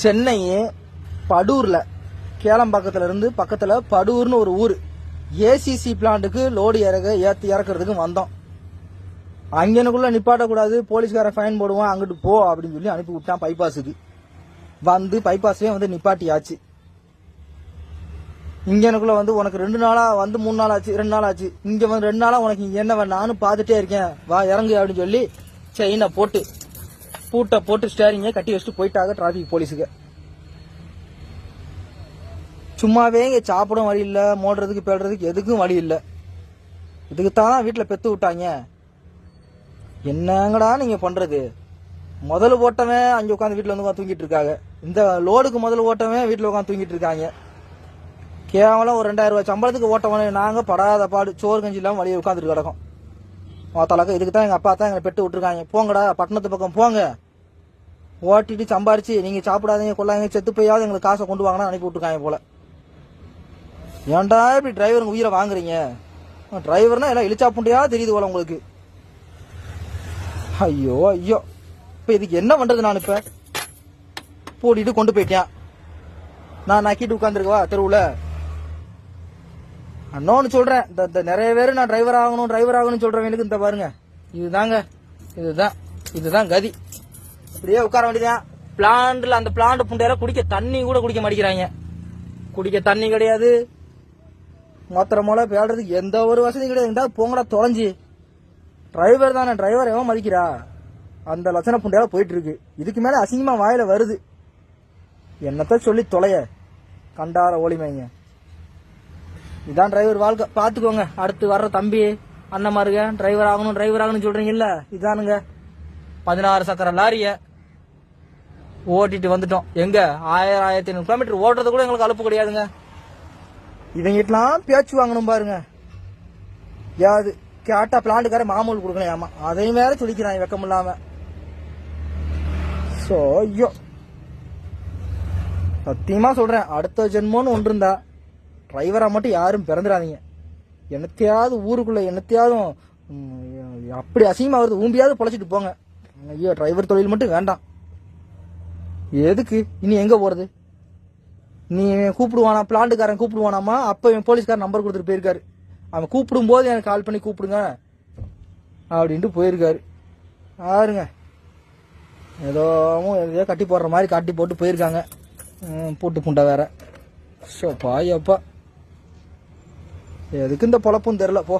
சென்னை படூர்ல கேளம்பாக்கத்துல இருந்து பக்கத்துல படூர்னு ஒரு ஊர். ஏசிசி பிளான்ட்டுக்கு லோடு இறக்க ஏத்தி இறக்குறதுக்கு வந்தோம். அங்கனுக்குள்ள நிப்பாட்டக்கூடாது போலீஸ்காரன் ஃபைன் போடுவான் அங்கிட்டு போ அப்படின்னு சொல்லி அனுப்பி விட்டான் பைபாஸுக்கு வந்து பைபாஸ்லயே வந்து நிப்பாட்டியாச்சு. இங்கனுக்குள்ள வந்து உனக்கு ரெண்டு நாளா வந்து மூணு நாள் ஆச்சு ரெண்டு நாள் ஆச்சு. இங்க வந்து ரெண்டு நாளா உனக்கு இங்க என்ன வேணும்? நானும் பார்த்துட்டே இருக்கேன். வா இறங்கு அப்படின்னு சொல்லி செயினை போட்டு பூட்டை போட்டு ஸ்டேரிங்க கட்டி வச்சுட்டு போயிட்டாங்க டிராபிக் போலீஸுக்கு சும்மாவே இங்கே சாப்பிடும் வழி இல்லை மோடுறதுக்கு பேடுறதுக்கு எதுக்கும் வழி இல்லை. இதுக்கு தான் வீட்டுல பெத்து விட்டாங்க. என்னங்கடா நீங்கள் பண்ணுறது முதல்ல ஓட்டவன் அங்கே உட்காந்து வீட்டில் வந்து தூங்கிட்டு இருக்காங்க. இந்த லோடுக்கு முதல்ல ஓட்டவன் வீட்டில் உட்காந்து தூங்கிட்டு இருக்காங்க. கேவலம் ஒரு ரெண்டாயிரம் ரூபாய் சம்பளத்துக்கு ஓட்டவன நாங்கள் படாத பாடு சோறு கஞ்சி இல்லாமல் வழியை உட்காந்துட்டு கிடக்கும். மொத்தளக்க இதுக்கு தான் எங்கள் அப்பா தான் எங்களை பெட்டு விட்டுருக்காங்க. போங்கடா பட்டணத்து பக்கம் போங்க. ஓட்டிட்டு சம்பாரிச்சு நீங்க சாப்பிடாதீங்க கொள்ளாதீங்க செத்து போயாவது எங்களுக்கு காசை கொண்டு வாங்கினா அனுப்பி விட்டுருக்காங்க போல. ஏன்டா இப்படி டிரைவருங்க உயிரை வாங்குறீங்க? டிரைவர்னா எல்லாம் இழிச்சா புண்டையா தெரியுது போல உங்களுக்கு. ஐயோ ஐயோ. இப்ப இதுக்கு என்ன பண்றது நான் இப்ப? போட்டிட்டு கொண்டு போயிட்டேன். நான் நக்கிட்டு உட்காந்துருக்கவா தெருவுல? அண்ணோன்னு சொல்றேன். இந்த இந்த நிறைய பேர் நான் டிரைவர் ஆகணும் டிரைவர் ஆகணும்னு சொல்றவங்களுக்கு இந்த பாருங்க. இதுதாங்க. இதுதான். இதுதான் கதி. இப்படியே உட்கார வேண்டியதான் பிளான்ட்ல அந்த பிளான்ட் புண்டையில குடிக்க தண்ணி கூட குடிக்க மாட்டேங்கிறாங்க. குடிக்க தண்ணி கிடையாது. மாத்திர பேடுறதுக்கு எந்த ஒரு வசதி கிடையாது. போங்கடா தொலைஞ்சு. டிரைவர் தானே டிரைவர் எவன் மதிக்கிறா? அந்த லட்சண புண்டையால போயிட்டு இருக்கு. இதுக்கு மேல அசிங்கமா வாயில வருது. என்னத்த சொல்லி தொலைய? கண்டார ஓலிமைங்க. இதான் டிரைவர் வாழ்க்கை. பாத்துக்கோங்க. அடுத்து வர்ற தம்பி அண்ணமாருங்க டிரைவர் ஆகணும் டிரைவர் ஆகணும்னு சொல்றீங்கல்ல? இதானுங்க. பதினாறு சக்கர லாரிய ஓட்டிட்டு வந்துட்டோம். எங்க? ஆயிரம் ஆயிரத்தி ஐநூறு கிலோமீட்டர் ஓட்டுறது கூட எங்களுக்கு அலுப்பு கிடையாதுங்க. இவங்கிட்டலாம் பேச்சு வாங்கணும் பாருங்க. யாது கேட்டா பிளான்ட்டுக்கார மாமூல் கொடுக்கணும் ஆமா அதையும் வேற சொல்லிக்கிறான் வெக்கம் இல்லாம. சோ ஐயோ. சத்தியமா சொல்றேன் அடுத்த ஜென்மோன்னு ஒன்று இருந்தா டிரைவரா மட்டும் யாரும் பிறந்துடாதீங்க என்னத்தையாவது ஊருக்குள்ள என்னத்தையாவது அப்படி அசிங்கமா வருது ஊம்பியாவது பொழைச்சிட்டு போங்க. ஐயோ டிரைவர் தொழில் மட்டும் வேண்டாம். எதுக்கு? இனி எங்க போறது? நீ கூப்பிடுவானா? பிளான்ட்டுக்காரன் கூப்பிடுவானாமா? அப்போ இவன் போலீஸ்காரன் நம்பர் கொடுத்துட்டு போயிருக்காரு. அவன் கூப்பிடும் போது எனக்கு கால் பண்ணி கூப்பிடுங்க. அப்படின்ட்டு போயிருக்காரு. பாருங்க. ஏதோ எதையோ கட்டி போடுற மாதிரி காட்டி போட்டு போயிருக்காங்க. போட்டு பூட்டு புண்டை வேற. ஸோ பாயப்பா எதுக்கு இந்த பொழப்பும் தெரில போ.